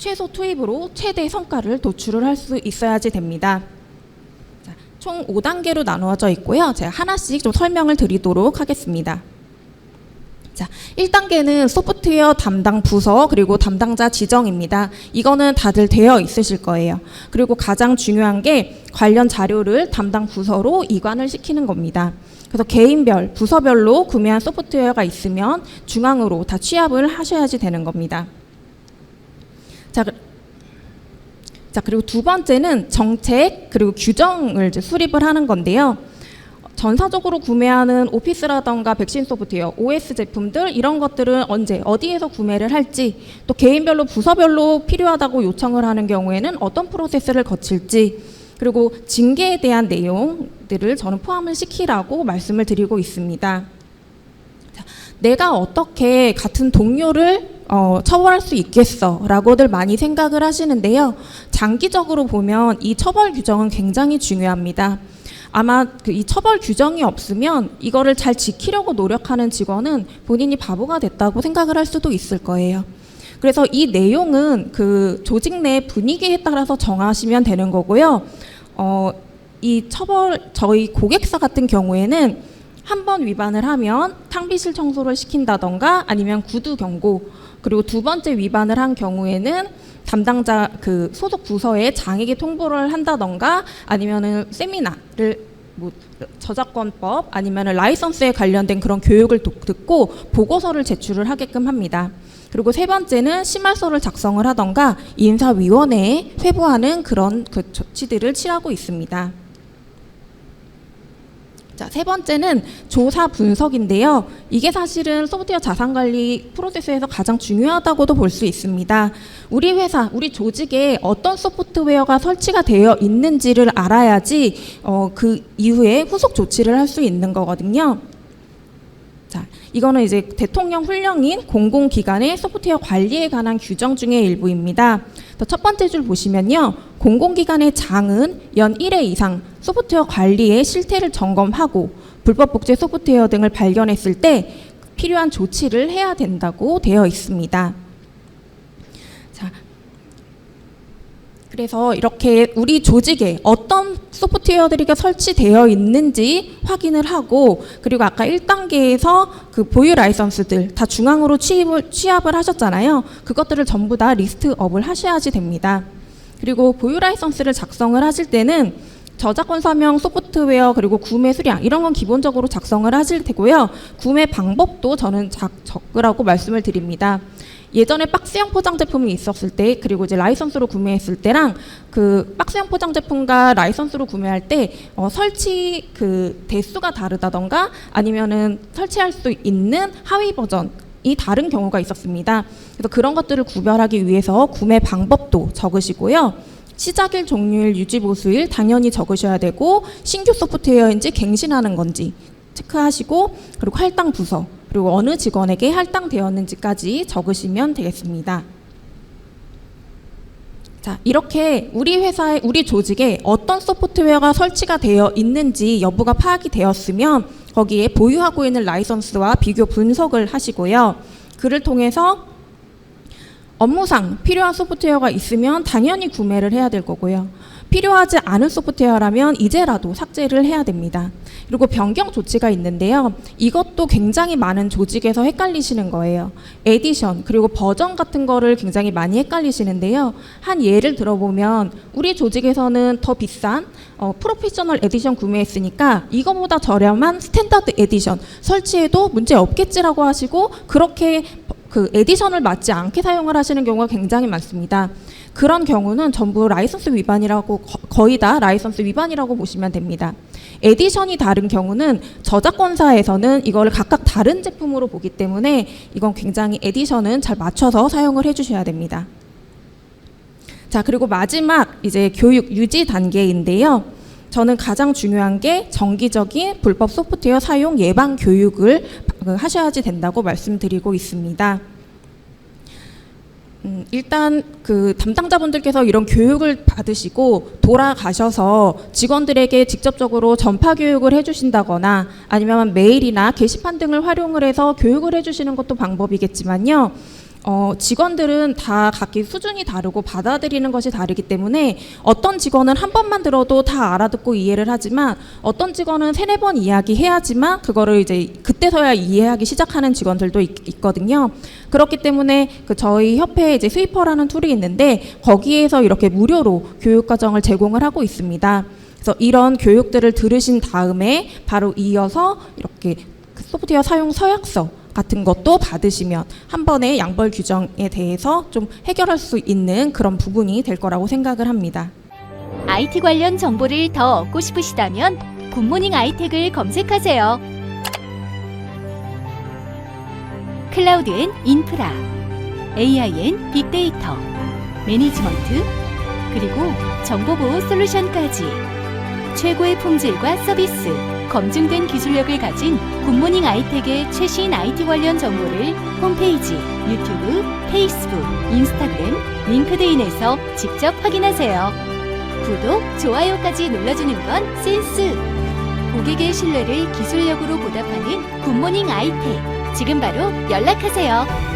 최소 투입으로 최대 성과를 도출을 할 수 있어야지 됩니다. 자, 총 5단계로 나누어져 있고요. 제가 하나씩 좀 설명을 드리도록 하겠습니다. 자, 1단계는 소프트웨어 담당 부서 그리고 담당자 지정입니다. 이거는 다들 되어 있으실 거예요. 그리고 가장 중요한 게 관련 자료를 담당 부서로 이관을 시키는 겁니다. 그래서 개인별, 부서별로 구매한 소프트웨어가 있으면 중앙으로 다 취합을 하셔야지 되는 겁니다. 자, 그- 자 그리고 두 번째는 정책 그리고 규정을 이제 수립을 하는 건데요. 전사적으로 구매하는 오피스라던가 백신 소프트웨어, OS 제품들 이런 것들은 언제 어디에서 구매를 할지 또 개인별로 부서별로 필요하다고 요청을 하는 경우에는 어떤 프로세스를 거칠지 그리고 징계에 대한 내용들을 저는 포함을 시키라고 말씀을 드리고 있습니다. 자, 내가 어떻게 같은 동료를 어, 처벌할 수 있겠어라고들 많이 생각을 하시는데요. 장기적으로 보면 이 처벌 규정은 굉장히 중요합니다. 아마 그 이 처벌 규정이 없으면 이거를 잘 지키려고 노력하는 직원은 본인이 바보가 됐다고 생각을 할 수도 있을 거예요. 그래서 이 내용은 그 조직 내 분위기에 따라서 정하시면 되는 거고요. 어, 이 처벌 저희 고객사 같은 경우에는 한 번 위반을 하면 탕비실 청소를 시킨다던가 아니면 구두 경고 그리고 두 번째 위반을 한 경우에는 담당자 그 소속 부서에 장에게 통보를 한다던가 아니면은 세미나를 뭐 저작권법 아니면은 라이선스에 관련된 그런 교육을 도- 듣고 보고서를 제출을 하게끔 합니다. 그리고 세 번째는 심할서를 작성을 하던가 인사위원회에 회부하는 그런 그 조치들을 취하고 있습니다. 자, 세 번째는 조사 분석인데요. 이게 사실은 소프트웨어 자산 관리 프로세스에서 가장 중요하다고도 볼 수 있습니다. 우리 회사, 우리 조직에 어떤 소프트웨어가 설치가 되어 있는지를 알아야지 어, 그 이후에 후속 조치를 할 수 있는 거거든요. 자, 이거는 이제 대통령 훈령인 공공기관의 소프트웨어 관리에 관한 규정 중의 일부입니다. 또첫 번째 줄 보시면요. 공공기관의 장은 연 1회 이상 소프트웨어 관리의 실태를 점검하고 불법 복제 소프트웨어 등을 발견했을 때 필요한 조치를 해야 된다고 되어 있습니다. 자, 그래서 이렇게 우리 조직에 어떤 소프트웨어들이 설치되어 있는지 확인을 하고 그리고 아까 1단계에서 그 보유 라이선스들 다 중앙으로 취입을, 취합을 하셨잖아요. 그것들을 전부 다 리스트업을 하셔야지 됩니다. 그리고 보유 라이선스를 작성을 하실 때는 저작권 서명 소프트웨어 그리고 구매 수량 이런 건 기본적으로 작성을 하실 테고요. 구매 방법도 저는 작, 적으라고 말씀을 드립니다. 예전에 박스형 포장 제품이 있었을 때 그리고 이제 라이선스로 구매했을 때랑 그 박스형 포장 제품과 라이선스로 구매할 때 어, 설치 그 대수가 다르다던가 아니면은 설치할 수 있는 하위 버전 이 다른 경우가 있었습니다. 그래서 그런 것들을 구별하기 위해서 구매 방법도 적으시고요. 시작일, 종료일, 유지 보수일 당연히 적으셔야 되고 신규 소프트웨어인지 갱신하는 건지 체크하시고 그리고 할당 부서 그리고 어느 직원에게 할당되었는지까지 적으시면 되겠습니다. 자, 이렇게 우리 회사에 우리 조직에 어떤 소프트웨어가 설치가 되어 있는지 여부가 파악이 되었으면 거기에 보유하고 있는 라이선스와 비교 분석을 하시고요. 그를 통해서 업무상 필요한 소프트웨어가 있으면 당연히 구매를 해야 될 거고요. 필요하지 않은 소프트웨어라면 이제라도 삭제를 해야 됩니다. 그리고 변경 조치가 있는데요. 이것도 굉장히 많은 조직에서 헷갈리시는 거예요. 에디션 그리고 버전 같은 거를 굉장히 많이 헷갈리시는데요. 한 예를 들어보면 우리 조직에서는 더 비싼 어, 프로페셔널 에디션 구매했으니까 이거보다 저렴한 스탠다드 에디션 설치해도 문제 없겠지라고 하시고 그렇게 그 에디션을 맞지 않게 사용을 하시는 경우가 굉장히 많습니다. 그런 경우는 전부 라이선스 위반이라고 거- 거의 다 라이선스 위반이라고 보시면 됩니다. 에디션이 다른 경우는 저작권사에서는 이거를 각각 다른 제품으로 보기 때문에 이건 굉장히 에디션은 잘 맞춰서 사용을 해주셔야 됩니다. 자 그리고 마지막 이제 교육 유지 단계인데요. 저는 가장 중요한 게 정기적인 불법 소프트웨어 사용 예방 교육을 하셔야지 된다고 말씀드리고 있습니다. 음, 일단 그 담당자분들께서 이런 교육을 받으시고 돌아가셔서 직원들에게 직접적으로 전파 교육을 해주신다거나 아니면 메일이나 게시판 등을 활용을 해서 교육을 해주시는 것도 방법이겠지만요. 어, 직원들은 다 각기 수준이 다르고 받아들이는 것이 다르기 때문에 어떤 직원은 한 번만 들어도 다 알아듣고 이해를 하지만 어떤 직원은 세네 번 이야기해야지만 그거를 이제 그때서야 이해하기 시작하는 직원들도 있, 있거든요. 그렇기 때문에 그 저희 협회에 이제 스위퍼라는 툴이 있는데 거기에서 이렇게 무료로 교육 과정을 제공을 하고 있습니다. 그래서 이런 교육들을 들으신 다음에 바로 이어서 이렇게 그 소프트웨어 사용 서약서 같은 것도 받으시면 한 번에 양벌 규정에 대해서 좀 해결할 수 있는 그런 부분이 될 거라고 생각을 합니다. IT 관련 정보를 더 얻고 싶으시다면 굿모닝 아이텍을 검색하세요. 클라우드 앤 인프라, AI 앤 빅데이터, 매니지먼트, 그리고 정보보호 솔루션까지 최고의 품질과 서비스, 검증된 기술력을 가진 굿모닝 아이텍의 최신 IT 관련 정보를 홈페이지, 유튜브, 페이스북, 인스타그램, 링크드인에서 직접 확인하세요. 구독, 좋아요까지 눌러주는 건 센스. 고객의 신뢰를 기술력으로 보답하는 굿모닝 아이텍. 지금 바로 연락하세요.